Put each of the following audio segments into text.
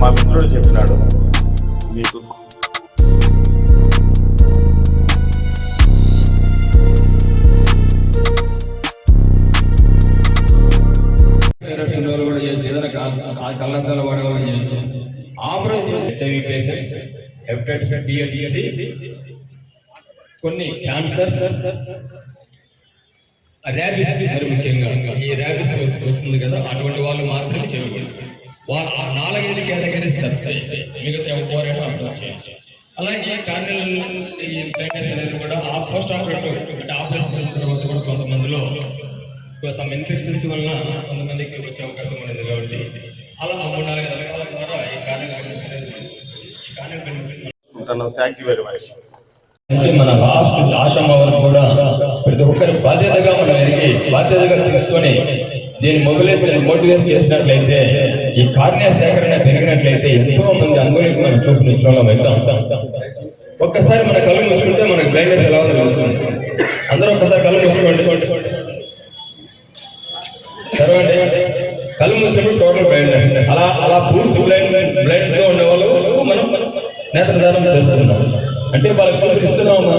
మా మిత్రుడు చెప్పినాడు. మీకు కూడా చేయొచ్చు ఏదైనా కా- కళ్ళద్దాలు వాడే కూడా చేయొచ్చు operation HIV patients hepatitis TLC కొన్ని క్యాన్సర్ ర్యాబిస్ మరి ముఖ్యంగా. ఈ ర్యాబిస్ వస్తుంది కదా అటువంటి వాళ్ళు మాత్రమే చేయవచ్చు. వాళ్ళు ఆ నాలుగైదు కేటగిరీస్ వస్తాయి మిగతా ఎవరైనా అప్రోచ్ చేయొచ్చు. అలాగే బ్లైండ్నెస్ అనేది కూడా ఆ పోస్ట్ ఆపరేటివ్ అంటే ఆపరేషన్ చేసిన తర్వాత కూడా కొంతమందిలో సమ్ ఇన్ఫెక్షన్స్ వల్ల కొంతమందికి వచ్చే అవకాశం ఉండదు కాబట్టి అలా మూడు నాలుగు రకాల ద్వారా ఈ కార్నియల్ బ్లైండ్నెస్ అనేది ఈ కార్నియల్ బ్లైండ్నెస్ ఉంటాను. థ్యాంక్ యూ వెరీ మచ్ నుంచి మన లాస్ట్ ఆశ్రమం కూడా ప్రతి ఒక్కరి బాధ్యతగా మనం ఎరిగి బాధ్యతగా తీసుకొని దీన్ని మొబిలైజ్ మోటివేట్ చేసినట్లయితే ఈ కార్య సేకరణ పెరిగినట్లయితే ఎంతో మంది అందులోకి మనం చూపించడంలో వెళ్తాం ఒక్కసారి మన కళ్ళు మూసుకుంటే మనకు బ్లైండ్నెస్ ఎలా ఉందో అందరూ ఒక్కసారి కళ్ళు మూసుకోండి. చదవండి కళ్ళు మూసినప్పుడు టోటల్ బ్లైండ్నెస్ అలా అలా పూర్తి బ్లైండ్ బ్లైండ్గా ఉండే వాళ్ళు మనం నేత్రదానం చేస్తున్నాం. అంటే వాళ్ళకి చూపిస్తున్నాము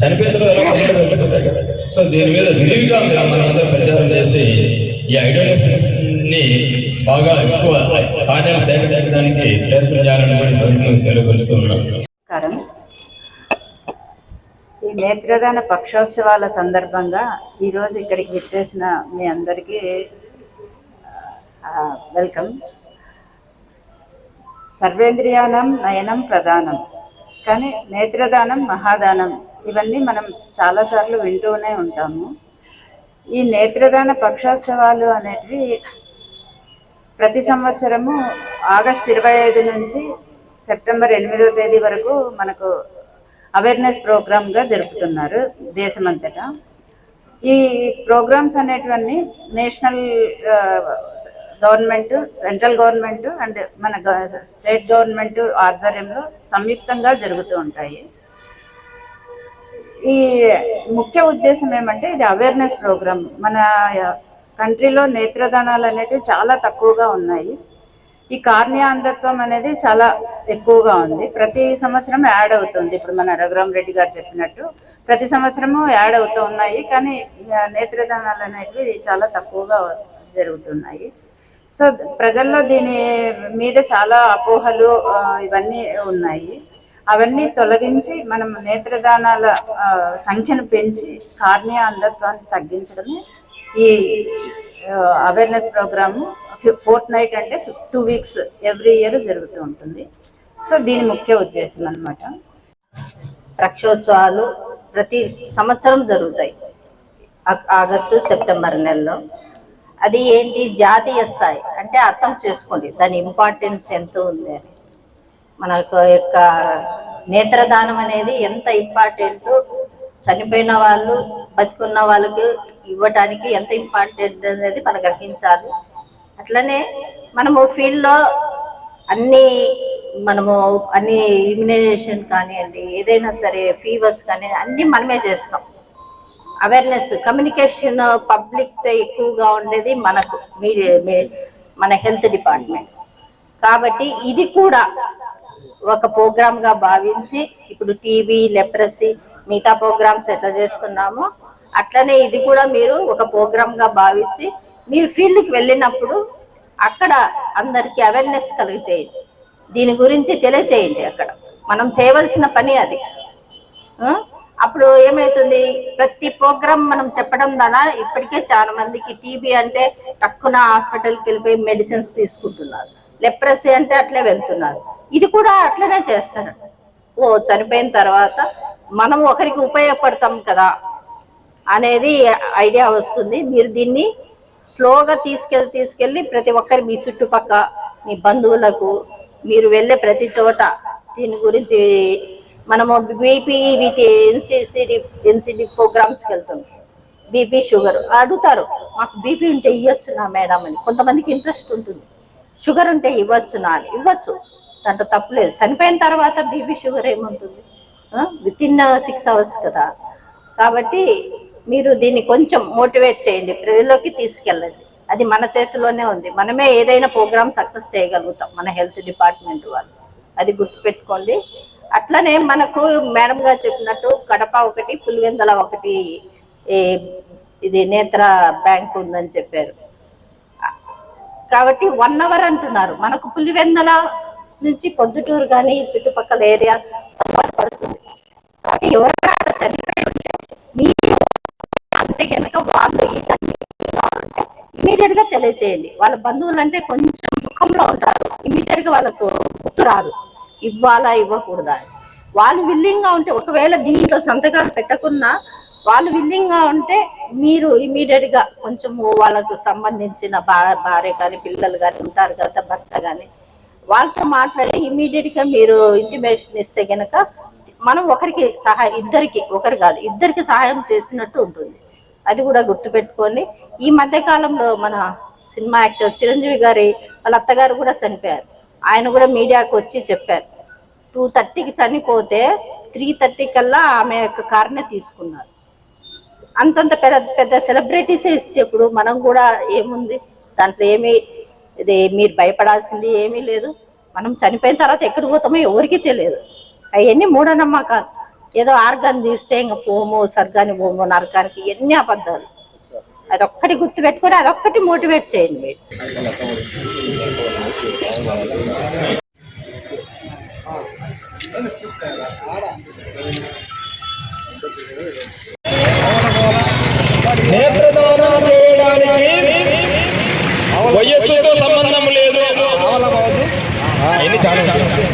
చనిపోయిన తర్వాత ఎలా కదా. సో దీని మీద విరివిగా మీరు ప్రచారం చేసి ఈ ఐడియాలసిస్ని బాగా ఎక్కువ కార్యాలు సేకరించడానికి ప్రయత్నం చేయాలని కూడా సందర్భంగా తెలియపరుస్తూ ఉన్నాం. ఈ నేత్రదాన పక్షోత్సవాల సందర్భంగా ఈరోజు ఇక్కడికి విచ్చేసిన మీ అందరికీ వెల్కమ్. సర్వేంద్రియానం నయనం ప్రధానం కానీ నేత్రదానం మహాదానం ఇవన్నీ మనం చాలాసార్లు వింటూనే ఉంటాము. ఈ నేత్రదాన పక్షోత్సవాలు అనేటివి ప్రతి సంవత్సరము ఆగస్ట్ ఇరవై ఐదు నుంచి సెప్టెంబర్ ఎనిమిదో తేదీ వరకు మనకు అవేర్నెస్ ప్రోగ్రామ్గా జరుపుతున్నారు దేశమంతటా. ఈ programmes అనేటివన్నీ national government central government and మన స్టేట్ గవర్నమెంట్ ఆధ్వర్యంలో సంయుక్తంగా జరుగుతూ ఉంటాయి. ఈ ముఖ్య ఉద్దేశం ఏమంటే ఇది అవేర్నెస్ ప్రోగ్రామ్ మన కంట్రీలో నేత్రదానాలు అనేటివి చాలా తక్కువగా ఉన్నాయి. ఈ కార్నియా అంధత్వం అనేది చాలా ఎక్కువగా ఉంది. ప్రతి సంవత్సరం యాడ్ అవుతుంది. ఇప్పుడు మన రఘురామ్ రెడ్డి గారు చెప్పినట్టు ప్రతి సంవత్సరము యాడ్ అవుతూ ఉన్నాయి. కానీ నేత్రదానాలు అనేటివి చాలా తక్కువగా జరుగుతున్నాయి. సో ప్రజల్లో దీని మీద చాలా అపోహలు ఇవన్నీ ఉన్నాయి. అవన్నీ తొలగించి మనం నేత్రదానాల సంఖ్యను పెంచి కార్నియా అంధత్వాన్ని తగ్గించడమే ఈ అవేర్నెస్ ప్రోగ్రాము. ఫోర్త్ నైట్ అంటే టూ వీక్స్ ఎవ్రీ ఇయర్ జరుగుతూ ఉంటుంది. సో దీని ముఖ్య ఉద్దేశం అన్నమాట. రక్షోత్సవాలు ప్రతి సంవత్సరం జరుగుతాయి. ఆ- ఆగస్టు సెప్టెంబర్ నెలలో. అది ఏంటి? జాతీయ స్థాయి. అంటే అర్థం చేసుకోండి. దాని ఇంపార్టెన్స్ ఎంత ఉంది అని. మనకు యొక్క నేత్రదానం అనేది ఎంత ఇంపార్టెంట్ చనిపోయిన వాళ్ళు బతుకున్న వాళ్ళకి ఇవ్వటానికి ఎంత ఇంపార్టెంట్ అనేది మనం గ్రహించాలి. అట్లనే మనము ఫీల్డ్లో అన్ని మనము అన్ని ఇమ్యునైజేషన్ కానివ్వండి ఏదైనా సరే ఫీవర్స్ కానీ అన్ని మనమే చేస్తాం. అవేర్నెస్ కమ్యూనికేషన్ పబ్లిక్తో ఎక్కువగా ఉండేది మనకు మీ- మన హెల్త్ డిపార్ట్మెంట్. కాబట్టి ఇది కూడా ఒక ప్రోగ్రామ్గా భావించి ఇప్పుడు టీవీ లెప్రసీ మిగతా ప్రోగ్రామ్స్ ఎట్లా చేస్తున్నామో అట్లనే ఇది కూడా మీరు ఒక ప్రోగ్రామ్గా భావించి మీరు ఫీల్డ్కి వెళ్ళినప్పుడు అక్కడ అందరికి అవేర్నెస్ కలిగజేయండి. దీని గురించి తెలియచేయండి అక్కడ. మనం చేయవలసిన పని అది. అప్పుడు ఏమవుతుంది ప్రతి ప్రోగ్రామ్ మనం చెప్పడం ద్వారా ఇప్పటికే చాలా మందికి టీబీ అంటే టక్కున హాస్పిటల్కి వెళ్ళిపోయి మెడిసిన్స్ తీసుకుంటున్నారు. లెప్రసీ అంటే అట్లే వెళ్తున్నారు. ఇది కూడా అట్లనే చేస్తారు. ఓ చనిపోయిన తర్వాత మనం ఒకరికి ఉపయోగపడతాం కదా అనేది ఐడియా వస్తుంది. మీరు దీన్ని స్లోగా తీసుకెళ్ళి తీసుకెళ్ళి ప్రతి ఒక్కరి మీ చుట్టుపక్క మీ బంధువులకు మీరు వెళ్ళే ప్రతి చోట దీని గురించి మనము బీపీ వీటి ఎన్సిసిడి ఎన్సిడి ప్రోగ్రామ్స్కి వెళ్తాం. బీపీ షుగర్ అడుగుతారు. మాకు బీపీ ఉంటే ఇవ్వచ్చు నా మేడం అని. కొంతమందికి ఇంట్రెస్ట్ ఉంటుంది. షుగర్ ఉంటే ఇవ్వచ్చు నా ఇవ్వచ్చు. దాంట్లో తప్పులేదు చనిపోయిన తర్వాత బీపీ షుగర్ ఏముంటుంది? విత్ ఇన్ సిక్స్ అవర్స్ కదా. కాబట్టి మీరు దీన్ని కొంచెం మోటివేట్ చేయండి. ప్రజల్లోకి తీసుకెళ్ళండి. అది మన చేతిలోనే ఉంది. మనమే ఏదైనా ప్రోగ్రామ్ సక్సెస్ చేయగలుగుతాం మన హెల్త్ డిపార్ట్మెంట్ వాళ్ళు. అది గుర్తుపెట్టుకోండి. అట్లనే మనకు మేడం గారు చెప్పినట్టు కడప ఒకటి పులివెందల ఒకటి ఇది నేత్ర బ్యాంక్ ఉందని చెప్పారు. కాబట్టి వన్ అవర్ అంటున్నారు. మనకు పులివెందల నుంచి పొద్దుటూరు కానీ చుట్టుపక్కల ఏరియా పడుతుంది. కాబట్టి ఎవరైనా చనిపోయి ఉంటే మీరు అంటే కనుక వాళ్ళు ఇమీడియట్గా తెలియజేయండి వాళ్ళ బంధువులు అంటే కొంచెం దుఃఖంలో ఉంటారు. ఇమీడియట్గా వాళ్ళకు గుర్తు రాదు. ఇవ్వాలా ఇవ్వకూడదా? అని. వాళ్ళు విల్లింగ్గా ఉంటే ఒకవేళ దీంట్లో సంతకాలు పెట్టకున్నా వాళ్ళు విల్లింగ్గా ఉంటే మీరు ఇమీడియట్గా కొంచెం వాళ్ళకు సంబంధించిన భార్య కానీ పిల్లలు కానీ ఉంటారు కదా భర్త కానీ వాళ్ళతో మాట్లాడి ఇమీడియట్గా మీరు ఇంటిమేషన్ ఇస్తే గనక మనం ఒకరికి సహాయం ఇద్దరికి ఒకరు కాదు ఇద్దరికి సహాయం చేసినట్టు ఉంటుంది. అది కూడా గుర్తుపెట్టుకొని ఈ మధ్య కాలంలో మన సినిమా యాక్టర్ చిరంజీవి గారి వాళ్ళ అత్తగారు కూడా చనిపోయారు. ఆయన కూడా మీడియాకు వచ్చి చెప్పారు. టూ థర్టీకి చనిపోతే త్రీ థర్టీ కల్లా ఆమె యొక్క కారునే తీసుకున్నారు. అంతంత పెద్ద పెద్ద సెలబ్రిటీసే ఇచ్చేప్పుడు మనం కూడా ఏముంది? దాంట్లో ఏమీ ఇది మీరు భయపడాల్సింది ఏమీ లేదు. మనం చనిపోయిన తర్వాత ఎక్కడికి పోతామో ఎవరికి తెలియదు. అవన్నీ మూఢనమ్మకాలు. ఏదో ఆర్గాన్ని తీస్తే ఇంకా పోము స్వర్గానికి పోము నరకానికి ఎన్ని అబద్ధాలు. అదొక్కటి గుర్తు పెట్టుకొని అదొక్కటి మోటివేట్ చేయండి మీరు. నేత్రదానం 加路加路